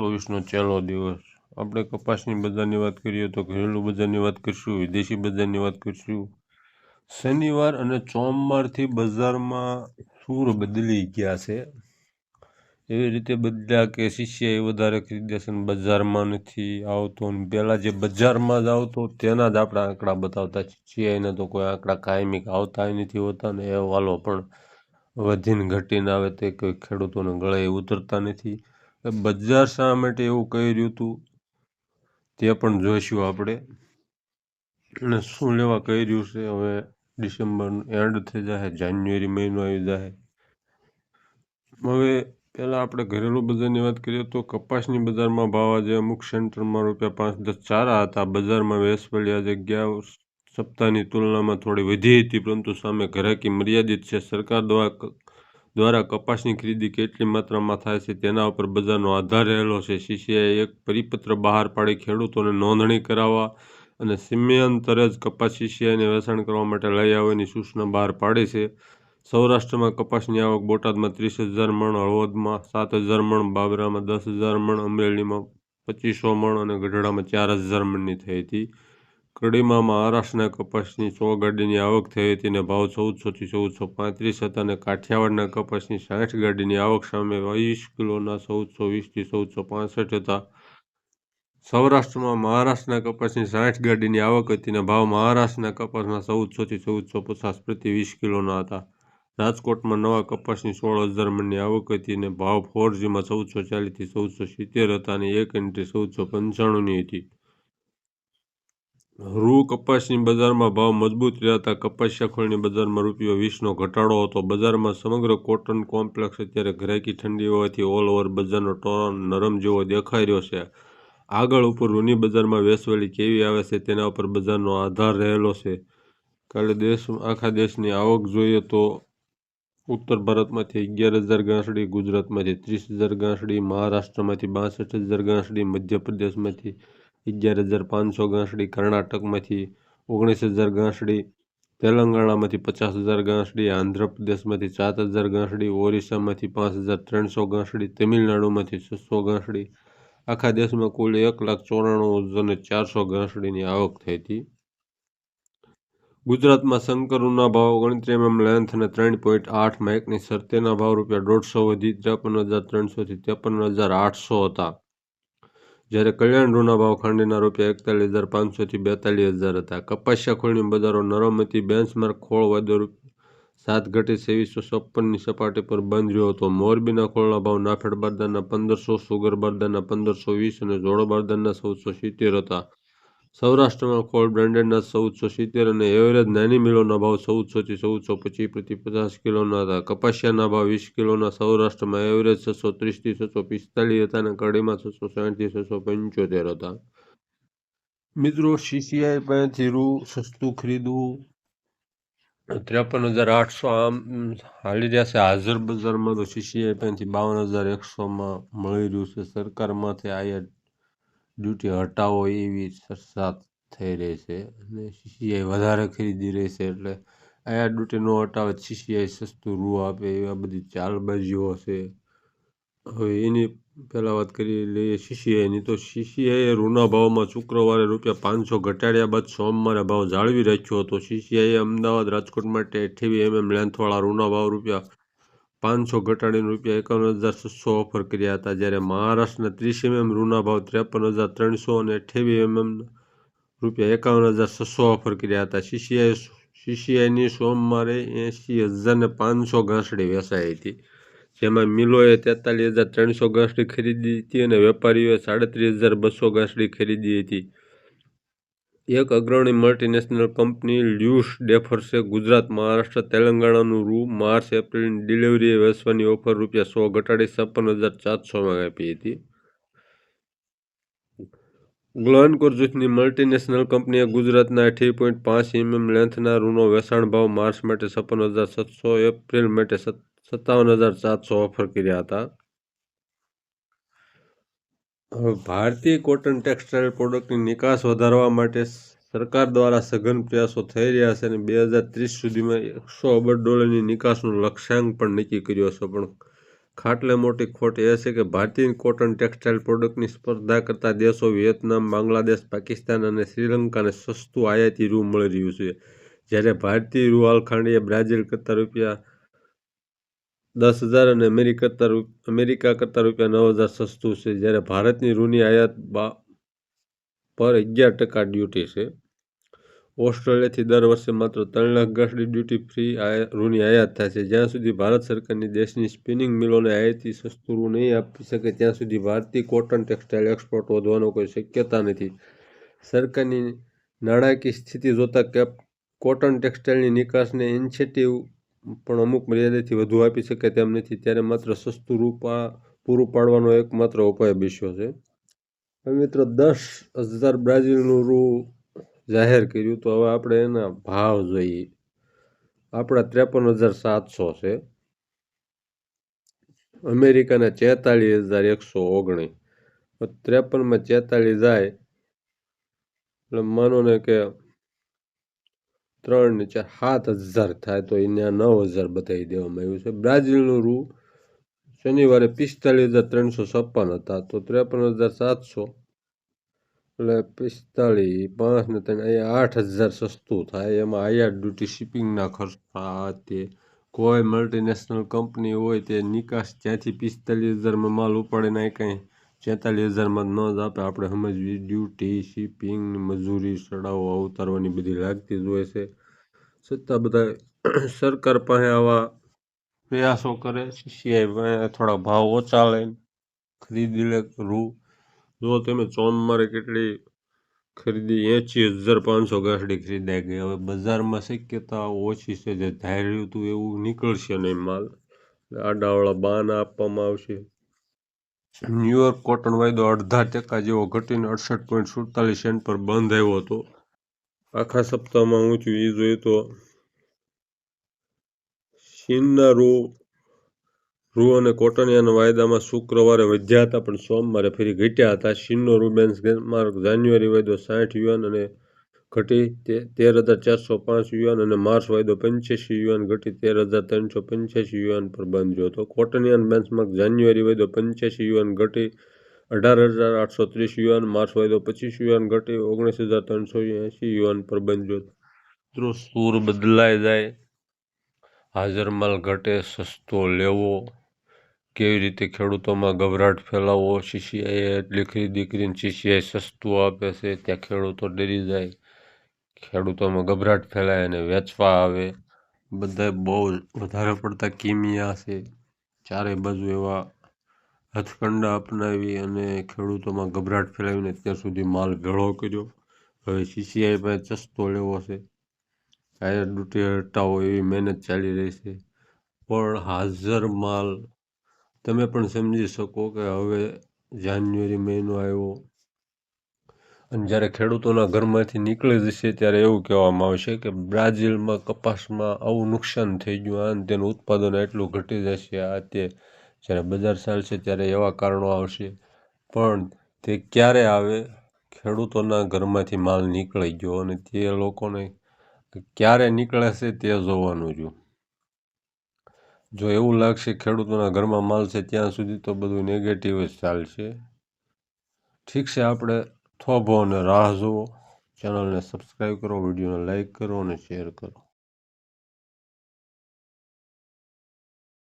ચોવીસનો છેલ્લો દિવસ. આપણે કપાસની બજારની વાત કરીએ તો ઘરેલું બજારની વાત કરીશું, વિદેશી બજારની વાત કરીશું. શનિવાર અને સોમવારથી બજારમાં સૂર બદલી ગયા છે. એવી રીતે બધા કે શિષ્ય વધારે ખરીદે છે બજારમાં નથી આવતો ને પહેલાં જે બજારમાં જ આવતો તેના જ આપણા આંકડા બતાવતા શિયાળાના તો કોઈ આંકડા કાયમિક આવતા નથી હોતા ને અહેવાલો પણ વધીને ઘટીને આવે તે કોઈ ખેડૂતોને ગળે ઉતરતા નથી. બજાર શા માટે એવું કહી રહ્યું હતું તે પણ જોઈશું આપણે. અને શું લેવા કહી રહ્યું છે? હવે ડિસેમ્બર એન્ડ થઈ જાય જાન્યુઆરી મહિનો આવી જાય હવે પહેલાં આપણે ઘરેલું બજારની વાત કરીએ તો કપાસની બજારમાં ભાવ આજે અમુક સેન્ટરમાં રૂપિયા પાંચ દસ ચારા હતા. બજારમાં વેસવાળી આજે ગયા સપ્તાહની તુલનામાં થોડી વધી હતી, પરંતુ સામે ઘરાકી મર્યાદિત છે. સરકાર દ્વારા દ્વારા કપાસની ખરીદી કેટલી માત્રામાં થાય છે તેના ઉપર બજારનો આધાર રહેલો છે. સીસીઆઈએ એક પરિપત્ર બહાર પાડી ખેડૂતોને નોંધણી કરાવવા અને સિમ્યાંતરે જ કપાસ સીસીઆઈને વેચાણ કરવા માટે લઈ આવવાની સૂચના બહાર પાડી છે. સૌરાષ્ટ્રમાં કપાસની આવક બોટાદમાં ત્રીસ હજાર મણ, હળવદમાં સાત હજાર મણ, બાબરામાં દસ હજાર મણ, અમરેલીમાં પચીસો મણ અને ગઢડામાં ચાર હજાર મણની થઈ હતી. કડીમાં મહારાષ્ટ્રના કપાસની સો ગાડીની આવક થઈ હતી અને ભાવ ચૌદસોથી ચૌદસો પાંત્રીસ હતા અને કાઠિયાવાડના કપાસની સાઠ ગાડીની આવક સામે વીસ કિલોના ચૌદસો વીસથી ચૌદસો પાસઠ હતા. સૌરાષ્ટ્રમાં મહારાષ્ટ્રના કપાસની સાઠ ગાડીની આવક હતી અને ભાવ મહારાષ્ટ્રના કપાસના ચૌદસોથી ચૌદસો પચાસ પ્રતિ વીસ કિલોના હતા. રાજકોટમાં નવા કપાસની સોળ હજાર મણની આવક હતી અને ભાવ ફોરજીમાં ચૌદસો ચાલીસથી ચૌદસો સિત્તેર હતા અને એક એન્ટ્રી ચૌદસો પંચાણુંની હતી. રૂ કપાસની બજારમાં ભાવ મજબૂત રહેતા હતા. કપાસિયા ખોળની બજારમાં રૂપિયો વીસનો ઘટાડો હતો. બજારમાં સમગ્ર કોટન કોમ્પ્લેક્સ અત્યારે ગ્રાહકી ઠંડી હોવાથી ઓલ ઓવર બજારનો ટોન નરમ જેવો દેખાઈ રહ્યો છે. આગળ ઉપર રૂની બજારમાં વેસવાળી કેવી આવે છે તેના ઉપર બજારનો આધાર રહેલો છે. કાલે દેશ, આખા દેશની આવક જોઈએ તો ઉત્તર ભારતમાંથી અગિયાર હજાર ગાંસડી, ગુજરાતમાંથી ત્રીસ હજાર ગાંસડી, મહારાષ્ટ્રમાંથી બાસઠ હજાર ગાંસડી, મધ્યપ્રદેશમાંથી અગિયાર હજાર પાંચસો ગાંસડી કર્ણાટકમાંથી, ઓગણીસ હજાર ગાંસડી તેલંગાણામાંથી પચાસ હજાર ગાંસડી, આંધ્રપ્રદેશમાંથી સાત હજાર ગાંસડી, ઓરિસ્સામાંથી પાંચ હજાર ત્રણસો ગાંસડી, તમિલનાડુમાંથી છસો ગાંસડી. આખા દેશમાં કુલ એક લાખ ચોરાણું હજાર ચારસો ગાંસડીની આવક થઈ હતી. ગુજરાતમાં શંકરુના ભાવ ગણતરી એમએમ લેન્થ અને ત્રણ પોઈન્ટ આઠ માઇકની શરતેના ભાવ રૂપિયા દોઢસો વધી ત્રેપન હજાર ત્રણસોથી ત્રેપન હજાર આઠસો હતા. જ્યારે કલ્યાણ રૂના ભાવ ખાંડીના રૂપિયા એકતાલીસ હજાર પાંચસોથી બેતાલીસ હજાર હતા. કપાસિયા ખોળની બજારો નરમતી બેન્ચમાર્ક ખોળ વાદ્યો સાત ઘટી સેવીસો છપ્પનની સપાટી પર બંધ રહ્યો હતો. મોરબીના ખોળના ભાવ નાફેડ બારદાના પંદરસો, સુગર બારદાના પંદરસો વીસ અને જોડો બારદાના ચૌદસો સિત્તેર હતા. સૌરાષ્ટ્રમાં ખોળ બ્રાન્ડેડના ચૌદસો સિત્તેર અને એવરેજ નાની મિલોના ભાવ ચૌદસોથી ચૌદસો પચીસ પ્રતિ પચાસ કિલોના હતા. કપાસિયાના ભાવ વીસ કિલોના, સૌરાષ્ટ્રમાં એવરેજ છસો ત્રીસથી છસો પિસ્તાલીસ હતા અને કડીમાં છસો સાઠથી છસો પંચોતેર હતા. મિત્રો સીસીઆઈ પાસેથી રૂ સસ્તું ખરીદવું. ત્રેપન હજાર આઠસો આમ હાલી રહ્યા છે. હાજર બજારમાં તો સીસીઆઈ પાસેથી બાવન હજાર એકસોમાં મળી રહ્યું છે. સરકારમાંથી આયાત ડ્યુટી હટાવો એવી ચર્ચા થઈ રહી છે અને સીસીઆઈ વધારે ખરીદી રહી છે એટલે અહીંયા ડ્યુટી ન હટાવે સીસીઆઈ સસ્તું રૂ આપે એવા બધી ચાલબાજીઓ છે. હવે એની પહેલાં વાત કરી લઈએ સીસીઆઈની તો સીસીઆઈએ રૂના ભાવમાં શુક્રવારે રૂપિયા પાંચસો ઘટાડ્યા બાદ સોમવારે ભાવ જાળવી રાખ્યો હતો. સીસીઆઈએ અમદાવાદ રાજકોટ માટે અઠ્યાવીસ એમએમ લેન્થવાળા રૂના ભાવ રૂપિયા પાંચસો ઘટાડીને રૂપિયા એકાવન હજાર છસો ઓફર કર્યા હતા જ્યારે મહારાષ્ટ્રના ત્રીસ એમએમ રૂના ભાવ ત્રેપન હજાર ત્રણસો અને અઠ્યાવી એમએમ રૂપિયા એકાવન હજાર છસો ઓફર કર્યા હતા. સીસીઆઈ સીસીઆઈની સોમવારે એંસી હજારને પાંચસો ઘાસડી વેચાઈ હતી, જેમાં મિલોએ તેતાલીસ હજાર ત્રણસો ઘાસડી ખરીદી હતી અને વેપારીઓએ સાડત્રીસ હજાર બસો ઘાસડી ખરીદી હતી. એક અગ્રણી મલ્ટીનેશનલ કંપની લ્યુસ ડેફર્સે, ગુજરાત, મહારાષ્ટ્ર, તેલંગાણાનું રૂ, માર્ચ એપ્રિલની ડિલિવરીએ વેચવાની ઓફર રૂપિયા સો ઘટાડી છપ્પન હજાર ચારસોમાં આપી હતી. ગ્લોનકોર જૂથની મલ્ટીનેશનલ કંપનીએ ગુજરાતના અઠી પોઈન્ટ પાંચ એમએમ લેન્થના રૂનો વેચાણ ભાવ માર્ચ માટે છપ્પન હજાર સાતસો, એપ્રિલ માટે સત્તાવન હજાર સાતસો ઓફર કર્યા હતા. ભારતીય કોટન ટેક્સટાઇલ પ્રોડક્ટની નિકાસ વધારવા માટે સરકાર દ્વારા સઘન પ્રયાસો થઈ રહ્યા છે અને બે હજાર ત્રીસ સુધીમાં એકસો અબજ ડોલરની નિકાસનો લક્ષ્યાંક પણ નક્કી કર્યો છે પણ ખાટલે મોટી ખોટ એ છે કે ભારતીય કોટન ટેક્સટાઇલ પ્રોડક્ટની સ્પર્ધા કરતા દેશો વિયેતનામ, બાંગ્લાદેશ, પાકિસ્તાન અને શ્રીલંકાને સસ્તું આયાતી રૂ મળી રહ્યું છે. જ્યારે ભારતીય રૂ હાલખાંડીએ બ્રાઝિલ કરતાં રૂપિયા દસ હજાર અને અમેરિકા અમેરિકા કરતાં રૂપિયા નવ હજાર સસ્તું છે, જ્યારે ભારતની રૂની આયાત બા, પર અગિયાર ટકા ડ્યુટી છે. ઓસ્ટ્રેલિયાથી દર વર્ષે માત્ર ત્રણ લાખ ગાંઠની ડ્યુટી ફ્રી રૂની આયાત થાય છે. જ્યાં સુધી ભારત સરકારની દેશની સ્પિનિંગ મિલોને આયાતી સસ્તું રૂ નહીં આપી શકે, ત્યાં સુધી ભારતીય કોટન ટેક્સટાઇલ એક્સપોર્ટ વધવાનો કોઈ શક્યતા નથી. સરકારની નાણાકીય સ્થિતિ જોતા કેપ, કોટન ટેક્સટાઇલની નિકાસને ઇન્સેન્ટિવ પણ અમુક મર્યાદાથી વધુ આપી શકે તેમ નથી. ત્યારે માત્ર સસ્તું રૂપા પૂરું પાડવાનો એકમાત્ર ઉપાય બેસ્યો છે. મિત્રો દસ હજાર બ્રાઝિલનું રૂ જાહેર કર્યું તો હવે આપણે એના ભાવ જોઈએ. આપણા ત્રેપન હજાર સાતસો છે. અમેરિકાના છેતાલીસ હજાર એકસો ઓગણીસ. ત્રેપનમાં છેતાલીસ જાય. એટલે માનો ને કે ત્રણ ને ચાર, સાત હજાર થાય તો એને નવ હજાર બતાવી દેવામાં આવ્યું છે. બ્રાઝિલનું રૂ શનિવારે પિસ્તાલીસ હજાર ત્રણસો છપ્પન હતા, તો ત્રેપન હજાર સાતસો. એટલે પિસ્તાલીસ, પાંચ ને ત્રણ, અહીંયા આઠ હજાર સસ્તું થાય, એમાં આયાત ડ્યુટી શિપિંગના ખર્ચા તે કોઈ મલ્ટીનેશનલ કંપની હોય તે નિકાસ જ્યાંથી પિસ્તાલીસ હજારમાં માલ ઉપાડે ને કંઈ છેતાલીસ હજારમાં ન જ આપે. આપણે સમજવી ડ્યુટી, શિપિંગ, મજૂરી ચડાવો ઉતારવાની બધી લાગતી જ હોય છે. છતાં બધા સરકાર પાસે આવા પ્રયાસો કરે સીસીઆઈ થોડા ભાવ ઓછા લઈને ખરીદી લે રૂ. જો તમે ચોમમારે કેટલી ખરીદી એંશી હજાર પાંચસો ગાંસડી ખરીદાઈ ગઈ. હવે બજારમાં શક્યતા ઓછી છે. જે ધાર્યું હતું એવું નીકળશે નહીં માલ. આડાવાળા બાના આપવામાં આવશે. ન્યુયોર્ક કોટન વાયદો અડધા ટકા જેવો ઘટીને અડસઠ પોઈન્ટ સુડતાલીસ સેન્ટ પર બંધ આવ્યો હતો. આખા સપ્તાહમાં થયું એ જોઈએ તો ચીનના રૂ રૂ અને કોટનિયાના વાયદામાં શુક્રવારે વધ્યા હતા, પણ સોમવારે ફરી ઘટ્યા હતા. ચીનનો રૂ બેન્ચમાર્ક જાન્યુઆરી વાયદો સાઠ યુએન અને ઘટી તેર હજાર ચારસો પાંચ યુએન અને માર્ચ વાયદો પંચ્યાસી યુએન ઘટી તેર હજાર ત્રણસો પંચ્યાસી યુએન પર બંધ રહ્યો હતો. કોટનિયન બેન્ચમાર્ક જાન્યુઆરી વાયદો પંચ્યાસી યુએન ઘટી અઢાર હજાર આઠસો ત્રીસ યુએન માર્ચ વાયદો પચીસ યુએન ઘટી ઓગણીસ હજાર ત્રણસો એંસી યુએન પર બંધ રહ્યો મિત્રો, સૂર બદલાઈ જાય, હાજર માલ ઘટે, સસ્તો લેવો, કેવી રીતે ખેડૂતોમાં ગભરાટ ફેલાવો સીસીઆઈએ એટલી ખરીદી કરીને સીસીઆઈ સસ્તું આપે છે, ત્યાં ખેડૂતો ડરી જાય. ખેડૂતોમાં ગભરાટ ફેલાય અને વેચવા આવે. બધા બહુ વધારે પડતા કિમિયા છે. ચારે બાજુ એવા હથકંડા અપનાવી અને ખેડૂતોમાં ગભરાટ ફેલાવીને અત્યાર સુધી માલ ભેળો કર્યો. હવે સીસીઆઈ પાસે ચસ્તો લેવો છે. કાયર ડ્યુટી હટાવો એવી મહેનત ચાલી રહી છે. પણ હાજર માલ તમે પણ સમજી શકો કે હવે જાન્યુઆરી મહિનો આવ્યો. અને જ્યારે ખેડૂતોના ઘરમાંથી નીકળી જશે ત્યારે એવું કહેવામાં આવશે કે બ્રાઝિલમાં કપાસમાં આવું નુકસાન થઈ ગયું અને તેનું ઉત્પાદન એટલું ઘટી જશે. આ તે જ્યારે બજાર ચાલશે ત્યારે એવા કારણો આવશે. પણ તે ક્યારે આવે? ખેડૂતોના ઘરમાંથી માલ નીકળી ગયો અને તે લોકોને ક્યારે નીકળે છે તે જોવાનું જો જો એવું લાગશે ખેડૂતોના ઘરમાં માલ છે ત્યાં સુધી તો બધું નેગેટિવ જ ચાલશે. ઠીક છે, આપણે થોભો અને રાહ જુઓ. ચેનલને સબસ્ક્રાઈબ કરો વિડીયોને લાઈક કરો અને શેર કરો.